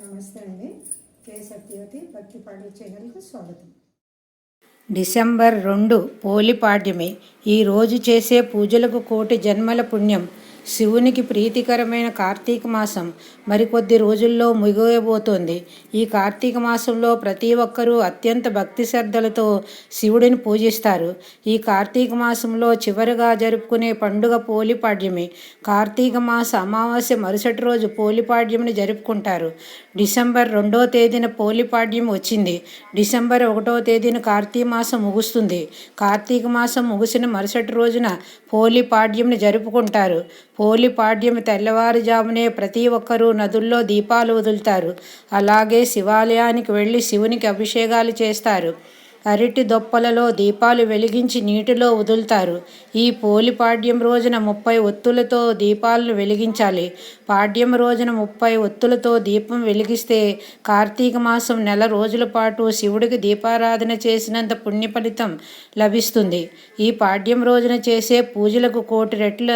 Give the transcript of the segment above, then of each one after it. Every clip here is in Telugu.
నమస్తే అండి. కే సత్యవతి భక్తి పాటల ఛానల్కు స్వాగతం. డిసెంబర్ రెండు పోలిపాడ్యమి ఈ రోజు చేసే పూజలకు కోటి జన్మల పుణ్యం. శివునికి ప్రీతికరమైన కార్తీక మాసం మరికొద్ది రోజుల్లో ముగియబోతోంది. ఈ కార్తీక మాసంలో ప్రతి ఒక్కరూ అత్యంత భక్తి శ్రద్ధలతో శివుడిని పూజిస్తారు. ఈ కార్తీక మాసంలో చివరిగా జరుపుకునే పండుగ పోలిపాడ్యమి. కార్తీక మాస అమావాస్య మరుసటి రోజు పోలిపాడ్యమిని జరుపుకుంటారు. డిసెంబర్ రెండో తేదీన పోలిపాడ్యం వచ్చింది. డిసెంబర్ ఒకటో తేదీన కార్తీక మాసం ముగుస్తుంది. కార్తీక మాసం ముగిసిన మరుసటి రోజున పోలిపాడ్యంని జరుపుకుంటారు. పోలిపాడ్యం తెల్లవారుజామునే ప్రతి ఒక్కరూ నదుల్లో దీపాలు వదులుతారు. అలాగే శివాలయానికి వెళ్ళి శివునికి అభిషేకాలు చేస్తారు. అరటి దొప్పలలో దీపాలు వెలిగించి నీటిలో వదులుతారు. ఈ పోలి పాడ్యం రోజున ముప్పై ఒత్తులతో దీపాలను వెలిగించాలి. పాడ్యం రోజున ముప్పై ఒత్తులతో దీపం వెలిగిస్తే కార్తీక మాసం నెల రోజుల పాటు శివుడికి దీపారాధన చేసినంత పుణ్య ఫలితం లభిస్తుంది. ఈ పాడ్యం రోజున చేసే పూజలకు కోటి రెట్ల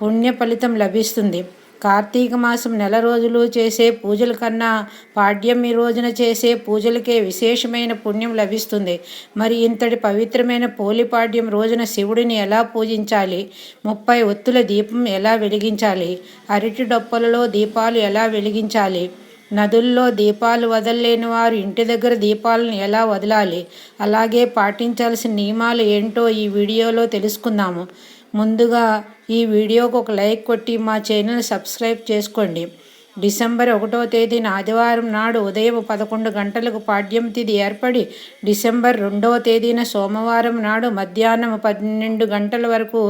పుణ్య ఫలితం లభిస్తుంది. కార్తీక మాసం నెల రోజులు చేసే పూజల కన్నా పాడ్యమి రోజున చేసే పూజలకే విశేషమైన పుణ్యం లభిస్తుంది. మరి ఇంతటి పవిత్రమైన పోలిపాడ్యం రోజున శివుడిని ఎలా పూజించాలి? ముప్పై ఒత్తుల దీపం ఎలా వెలిగించాలి? అరటి డొప్పలలో దీపాలు ఎలా వెలిగించాలి? నదుల్లో దీపాలు వదలలేని వారు ఇంటి దగ్గర దీపాలను ఎలా వదలాలి? అలాగే పాటించాల్సిన నియమాలు ఏంటో ఈ వీడియోలో తెలుసుకుందాము. ముందుగా ఈ వీడియోకు ఒక లైక్ కొట్టి మా ఛానల్ సబ్స్క్రైబ్ చేసుకోండి. డిసెంబర్ ఒకటో తేదీన ఆదివారం నాడు ఉదయం పదకొండు గంటలకు పాడ్యం తిథి ఏర్పడి డిసెంబర్ రెండవ తేదీన సోమవారం నాడు మధ్యాహ్నం పన్నెండు గంటల వరకు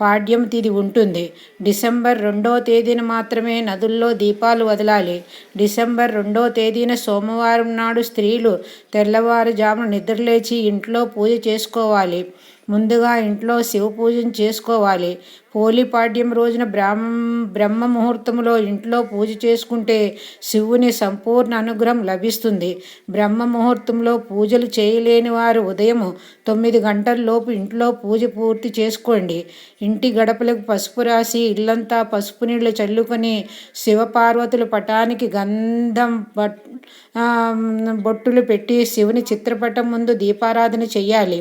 పాడ్యం తిథి ఉంటుంది. డిసెంబర్ రెండవ తేదీన మాత్రమే నదుల్లో దీపాలు వదలాలి. డిసెంబర్ రెండవ తేదీన సోమవారం నాడు స్త్రీలు తెల్లవారుజామున నిద్రలేచి ఇంట్లో పూజ చేసుకోవాలి. ముందుగా ఇంట్లో శివ పూజను చేసుకోవాలి. పోలిపాడ్యం రోజున బ్రాహ్మ బ్రహ్మ ముహూర్తంలో ఇంట్లో పూజ చేసుకుంటే శివుని సంపూర్ణ అనుగ్రహం లభిస్తుంది. బ్రహ్మ ముహూర్తంలో పూజలు చేయలేని వారు ఉదయం తొమ్మిది గంటలలోపు ఇంట్లో పూజ పూర్తి చేసుకోండి. ఇంటి గడపలకు పసుపు రాసి ఇల్లంతా పసుపు నీళ్ళు చల్లుకొని శివపార్వతుల పటానికి గంధం బొట్టులు పెట్టి శివుని చిత్రపటం ముందు దీపారాధన చేయాలి.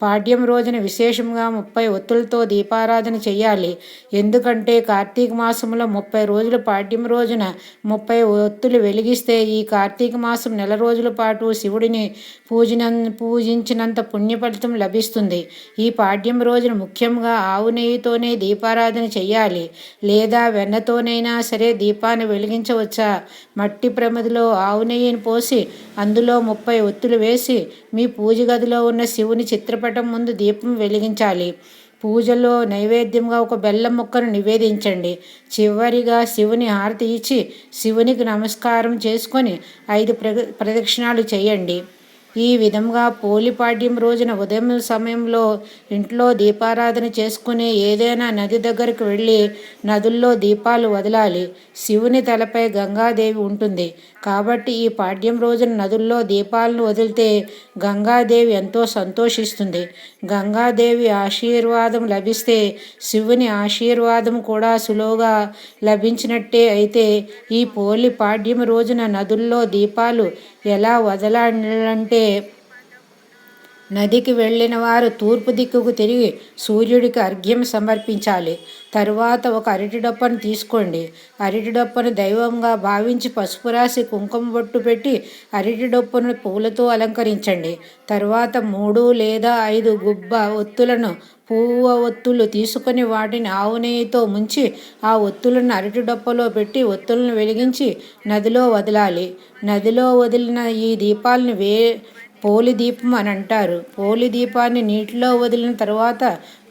పాడ్యం రోజున విశేషంగా ముప్పై ఒత్తులతో దీపారాధన చేయాలి ఎందుకంటే కార్తీక మాసంలో ముప్పై రోజులు పాడ్యం రోజున ముప్పై ఒత్తులు వెలిగిస్తే ఈ కార్తీక మాసం నెల రోజుల పాటు శివుడిని పూజిన పూజించినంత పుణ్య ఫలితం లభిస్తుంది. ఈ పాడ్యం రోజున ముఖ్యంగా ఆవు నెయ్యితోనే దీపారాధన చేయాలి లేదా వెన్నతోనైనా సరే దీపాన్ని వెలిగించవచ్చా? మట్టి ప్రమిదిలో ఆవు నెయ్యిని పోసి అందులో ముప్పై ఒత్తులు వేసి మీ పూజ గదిలో ఉన్న శివుని చిత్రప చిత్రపటం ముందు దీపం వెలిగించాలి. పూజలో నైవేద్యంగా ఒక బెల్లం ముక్కను నివేదించండి. చివరిగా శివుని హారతి ఇచ్చి శివునికి నమస్కారం చేసుకొని ఐదు ప్రదక్షిణాలు చేయండి. ఈ విధంగా పోలిపాడ్యం రోజున ఉదయం సమయంలో ఇంట్లో దీపారాధన చేసుకుని ఏదైనా నది దగ్గరకు వెళ్ళి నదుల్లో దీపాలు వదలాలి. శివుని తలపై గంగాదేవి ఉంటుంది. కాబట్టి ఈ పాడ్యం రోజున నదుల్లో దీపాలను వదిలితే గంగాదేవి ఎంతో సంతోషిస్తుంది. గంగాదేవి ఆశీర్వాదం లభిస్తే శివుని ఆశీర్వాదం కూడా సులువుగా లభించినట్టే అయితే ఈ పోలి పాడ్యం రోజున నదుల్లో దీపాలు ఎలా వదలాలంటే నదికి వెళ్ళిన వారు తూర్పు దిక్కుకు తిరిగి సూర్యుడికి అర్ఘ్యం సమర్పించాలి. తరువాత ఒక అరటి డొప్పను తీసుకోండి. అరటి డొప్పను దైవంగా భావించి పసుపు రాసి కుంకుమ బొట్టు పెట్టి అరటి డొప్పను పూలతో అలంకరించండి. తరువాత మూడు లేదా ఐదు గుబ్బ ఒత్తులను పువ్వు ఒత్తులు తీసుకొని వాటిని ఆవు నెయ్యితో ముంచి ఆ ఒత్తులను అరటి డొప్పలో పెట్టి ఒత్తులను వెలిగించి నదిలో వదలాలి. నదిలో వదిలిన ఈ దీపాలను వే పోలి దీపం అని అంటారు. పోలి దీపాన్ని నీటిలో వదిలిన తర్వాత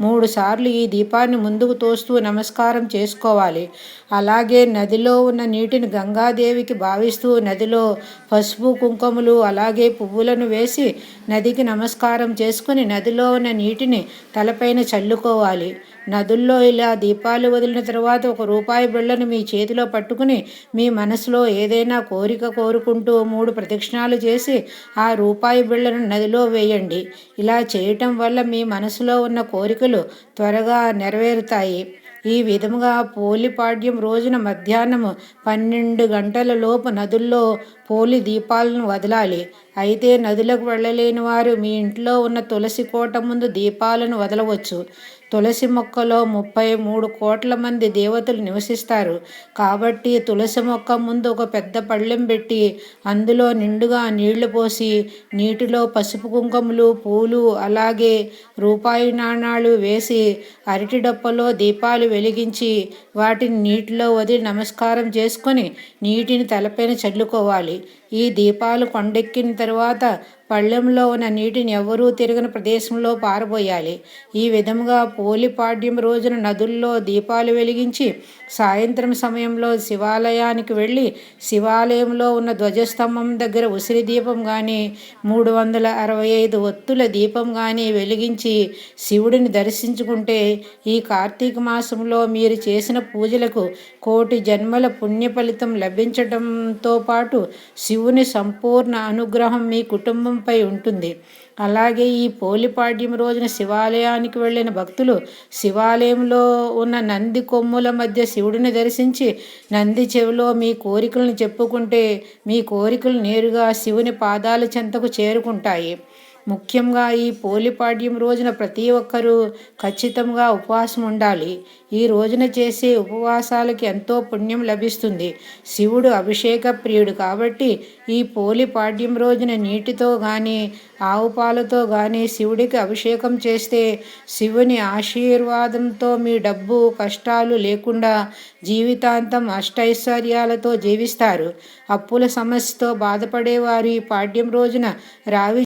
మూడు సార్లు ఈ దీపాన్ని ముందుకు తోస్తూ నమస్కారం చేసుకోవాలి. అలాగే నదిలో ఉన్న నీటిని గంగాదేవికి భావిస్తూ నదిలో పసుపు కుంకుమలు అలాగే పువ్వులను వేసి నదికి నమస్కారం చేసుకుని నదిలో ఉన్న నీటిని తలపైన చల్లుకోవాలి. నదుల్లో ఇలా దీపాలు వదిలిన తర్వాత ఒక రూపాయి బిళ్ళను మీ చేతిలో పట్టుకుని మీ మనసులో ఏదైనా కోరిక కోరుకుంటూ మూడు ప్రదక్షిణాలు చేసి ఆ రూపాయి బిళ్ళను నదిలో వేయండి. ఇలా చేయటం వల్ల మీ మనసులో ఉన్న కోరికలు త్వరగా నెరవేరుతాయి. ఈ విధముగా పోలిపాడ్యం రోజున మధ్యాహ్నం పన్నెండు గంటల లోపు నదుల్లో పోలి దీపాలను వదలాలి. అయితే నదులకు వెళ్ళలేని వారు మీ ఇంట్లో ఉన్న తులసి కోట ముందు దీపాలను వదలవచ్చు. తులసి మొక్కలో ముప్పై మూడు కోట్ల మంది దేవతలు నివసిస్తారు. కాబట్టి తులసి మొక్క ముందు ఒక పెద్ద పళ్ళెం పెట్టి అందులో నిండుగా నీళ్ళు పోసి నీటిలో పసుపు కుంకుమలు పూలు అలాగే రూపాయి నాణాలు వేసి అరటి డప్పలో దీపాలు వెలిగించి వాటిని నీటిలో వదిలి నమస్కారం చేసుకొని నీటిని తలపైన చల్లుకోవాలి. ఈ దీపాలు కొండెక్కిన తర్వాత పళ్ళెంలో ఉన్న నీటిని ఎవరూ తిరగని ప్రదేశంలో పారబోయాలి. ఈ విధంగా పోలిపాడ్యం రోజున నదుల్లో దీపాలు వెలిగించి సాయంత్రం సమయంలో శివాలయానికి వెళ్ళి శివాలయంలో ఉన్న ధ్వజస్తంభం దగ్గర ఉసిరి దీపం కానీ మూడు వందల అరవై ఐదు ఒత్తుల దీపం కానీ వెలిగించి శివుడిని దర్శించుకుంటే ఈ కార్తీక మాసంలో మీరు చేసిన పూజలకు కోటి జన్మల పుణ్య ఫలితం లభించడంతో పాటు శివుని సంపూర్ణ అనుగ్రహం మీ కుటుంబం కుటుంబంపై ఉంటుంది. అలాగే ఈ పోలిపాడ్యం రోజున శివాలయానికి వెళ్ళిన భక్తులు శివాలయంలో ఉన్న నంది కొమ్ముల మధ్య శివుడిని దర్శించి నంది చెవిలో మీ కోరికలను చెప్పుకుంటే మీ కోరికలు నేరుగా శివుని పాదాల చెంతకు చేరుకుంటాయి. ముఖ్యంగా ఈ పోలిపాడ్యం రోజున ప్రతి ఒక్కరూ ఖచ్చితంగా ఉపవాసం ఉండాలి. ఈ రోజున చేసే ఉపవాసాలకి ఎంతో పుణ్యం లభిస్తుంది. శివుడు అభిషేక ప్రియుడు కాబట్టి ఈ పోలిపాడ్యం రోజున నీటితో కానీ ఆవు పాలతో కానీ శివుడికి అభిషేకం చేస్తే శివుని ఆశీర్వాదంతో మీ డబ్బు కష్టాలు లేకుండా జీవితాంతం అష్టైశ్వర్యాలతో జీవిస్తారు. అప్పుల సమస్యతో బాధపడేవారు ఈ పాడ్యం రోజున రావి